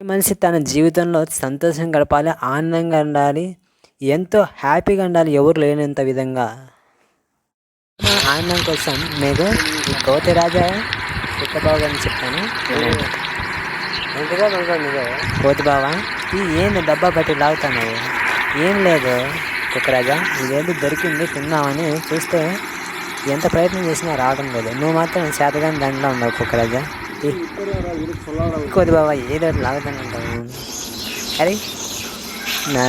మనిషి తన జీవితంలో సంతోషం గడపాలి ఆనందంగా ఉండాలి ఎంతో హ్యాపీగా ఉండాలి. ఎవరు లేనంత విధంగా. ఆనందం కోసం నేను ఈ కోతి రాజా కుక్కబాబు చెప్తాను కోతి బావా ఈ ఏంది డబ్బా బట్టి లాగుతున్నావు? ఏం లేదు కుక్కరాజా ఇదేంటి దొరికింది తిందామని చూస్తే ఎంత ప్రయత్నం చేసినా రావడం లేదు. నువ్వు మాత్రం శాతగాని దండలో ఉండవు కుక్కరాజా కోతి బాబా ఏదో లాగుతానంటావు అరే నా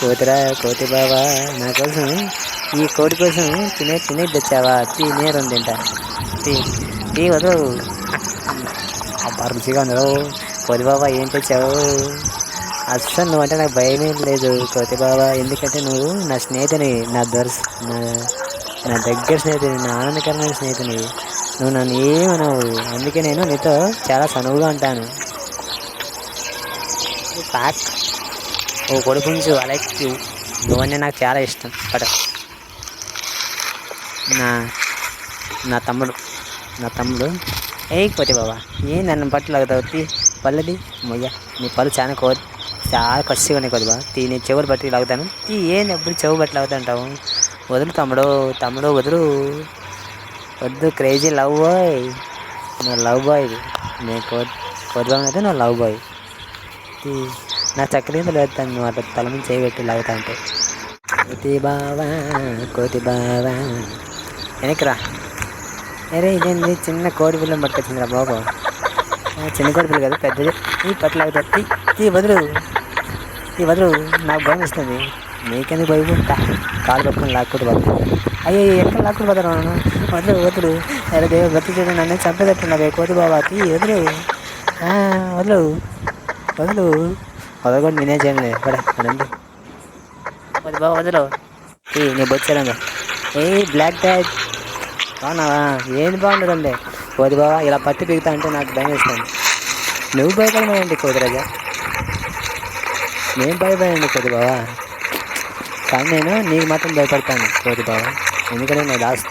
కోతిరా కోతి బాబా నా కోసం ఈ కోటి కోసం తినే తినే తెచ్చావా? తినే రెండు తింటా. తీ తీ వదలు. అబ్బా రుచిగా ఉందో కోతి బాబా ఏం తెచ్చావు? అస్సలు నువ్వు అంటే నాకు భయమే లేదు. కోతి బాబా ఎందుకంటే నువ్వు నా స్నేహితుని నా దర్శ నా నా దగ్గర స్నేహితుని నా ఆనందకరమైన స్నేహితుని నువ్వు నన్ను ఏమనవు. అందుకే నేను నీతో చాలా సనువుగా ఉంటాను. ప్యాక్ ఓ కొడుకుంచు లైక్ యూ నువ్వన్నీ నాకు చాలా ఇష్టం. బట్ నా నా తమ్ముడు నా తమ్ముడు. ఏ కోతి బాబా ఏ నన్ను పట్టు లాగుతావు? పళ్ళది మొయ్య. నీ పళ్ళు చాలా కో చాలా కసిగా ఉన్నాయి కొద్దిగా. తీ నీ చెవులు బట్టి లాగుతాను. ఈ ఏ ఎప్పుడు చెవు బట్టి లాగుతుంటావు? వదులు తమ్ముడు తమ్ముడు వదులు. వద్దు క్రేజీ లవ్ బాయ్ నా లవ్ బాయ్ నేను కో అయితే నా లవ్ బాయ్ నా చక్రీంత లేస్తాను నువ్వు అట్లా తల మీద చేయబెట్టి లాగుతా అంటే. కోతి బావా కోతి బావా. వెనక్కిరా అరే ఇదేంది? చిన్న కోడి పిల్లని పట్టుకొచ్చిందిరా బాబు. చిన్న కోడి పిల్ల కదా పెద్దది. ఈ పట్ల లాగుతా. ఈ వదులు. ఈ వదులు. నాకు భయం ఇస్తుంది నీకెందుకు ఉంటా కాలు పట్టుకొని లాక్కుంటూ బాబు అయ్యో ఎక్కడ లాక్కుంటూ పోతాను వదులు వదులు. అరే దేవ బతి చేయడం నన్ను చంపేటట్టున్నావే కోతి బాబాకి తీ వదులు. వదులు వదులు. వదలకుండా నేనే చేయలే పడే రండి కోతి బాబా వదులు. ఏ నేను బొచ్చాను ఏ బ్లాక్ ట్యాగ్ బాగున్నావా? ఏంది బాగుండదండి కోది బాబా ఇలా పత్తి పీకుతా అంటే నాకు భయం వేస్తుంది. నువ్వు భయపడమేయండి కోతిరాజా నేను భయపడండి కోది బాబా కానీ నేను నీకు మాత్రం భయపడతాను కోది బాబా ఎందుకంటే నేను లాస్ట్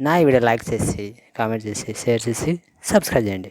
నా వీడియో లైక్ చేసి కామెంట్ చేసి షేర్ చేసి సబ్స్క్రైబ్ చేయండి.